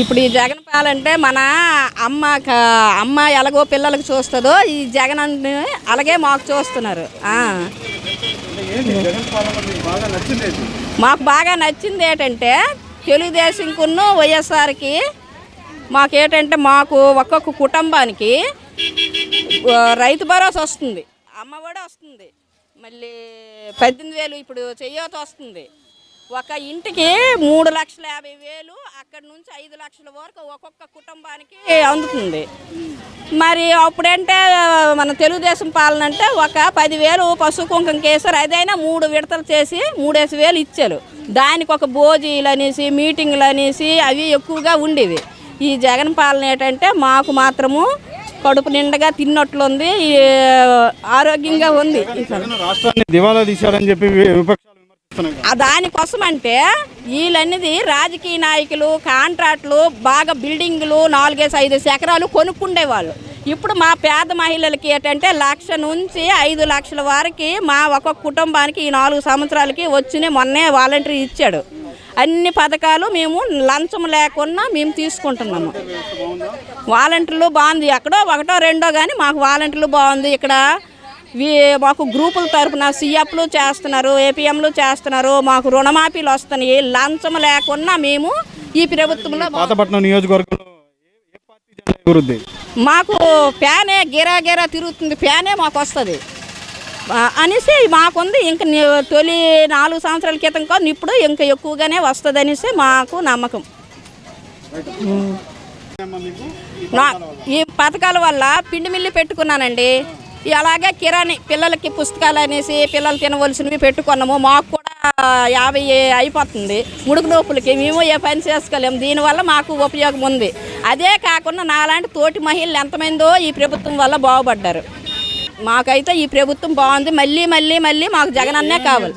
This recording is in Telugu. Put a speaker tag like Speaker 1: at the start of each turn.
Speaker 1: ఇప్పుడు ఈ జగన్ పాలంటే మన అమ్మ అమ్మ ఎలాగో పిల్లలకు చూస్తుందో ఈ జగన్ అన్ని అలాగే మాకు చూస్తున్నారు.
Speaker 2: మాకు బాగా నచ్చింది
Speaker 1: ఏంటంటే తెలుగుదేశంకును వైఎస్ఆర్కి మాకేంటంటే మాకు ఒక్కొక్క కుటుంబానికి రైతు భరోసా వస్తుంది. అమ్మ కూడా వస్తుంది. మళ్ళీ పద్దెనిమిది వేలు ఇప్పుడు చెయ్యోత వస్తుంది. ఒక ఇంటికి మూడు లక్షల యాభై వేలు అక్కడి నుంచి ఐదు లక్షల వరకు ఒక్కొక్క కుటుంబానికి అందుతుంది. మరి అప్పుడంటే మన తెలుగుదేశం పాలన అంటే ఒక పదివేలు పశు కుంకం కేసారు అదైనా మూడు విడతలు చేసి మూడేసి వేలు ఇచ్చారు. దానికి ఒక భోజీలు అనేసి మీటింగ్లు అనేసి అవి ఎక్కువగా ఉండేవి. ఈ జగన్ పాలన ఏంటంటే మాకు మాత్రము కడుపు నిండగా తిన్నట్లుంది ఈ ఆరోగ్యంగా ఉంది.
Speaker 2: రాష్ట్రాన్ని దివాలా తీశారని చెప్పి
Speaker 1: విపక్ష దానికోసం అంటే వీళ్ళన్నది రాజకీయ నాయకులు కాంట్రాక్టులు బాగా బిల్డింగులు నాలుగేసి ఐదు ఎకరాలు కొనుక్కుండేవాళ్ళు. ఇప్పుడు మా పేద మహిళలకి ఏంటంటే లక్ష నుంచి ఐదు లక్షల వరకు మా ఒక్కొక్క కుటుంబానికి ఈ నాలుగు సంవత్సరాలకి వచ్చిన మొన్నే వాలంటరీ ఇచ్చాడు. అన్ని పథకాలు మేము లంచం లేకుండా మేము తీసుకుంటున్నాము. వాలంటీర్లు బాగుంది. ఎక్కడో ఒకటో రెండో కానీ మాకు వాలంటీర్లు బాగుంది. ఇక్కడ మాకు గ్రూపుల తరపున సీఎఫ్లు చేస్తున్నారు ఏపీఎంలు చేస్తున్నారు మాకు రుణమాఫీలు వస్తున్నాయి. లంచం లేకుండా మేము ఈ ప్రభుత్వంలో
Speaker 2: పాతపట్నం నియోజకవర్గంలో
Speaker 1: మాకు ఫ్యానే గిరా గిరా తిరుగుతుంది ఫ్యానే మాకు వస్తుంది. అనేసి మాకుంది ఇంక తొలి నాలుగు సంవత్సరాల క్రితం కాదు ఇప్పుడు ఇంకా ఎక్కువగానే వస్తుంది అనేసి మాకు? నమ్మకం ఈ పథకాల వల్ల పిండి మిల్లి పెట్టుకున్నానండి. అలాగే కిరాణి పిల్లలకి పుస్తకాలు అనేసి పిల్లలు తినవలసినవి పెట్టుకున్నాము. మాకు కూడా యాభై అయిపోతుంది. ముడుకు నొప్పులకి మేము ఏ పని చేసుకోలేము. దీనివల్ల మాకు ఉపయోగం ఉంది. అదే కాకుండా నాలాంటి తోటి మహిళలు ఎంతమందో ఈ ప్రభుత్వం వల్ల బాగుపడ్డారు. మాకైతే ఈ ప్రభుత్వం బాగుంది. మళ్ళీ మళ్ళీ మళ్ళీ మాకు జగనన్నే కావాలి.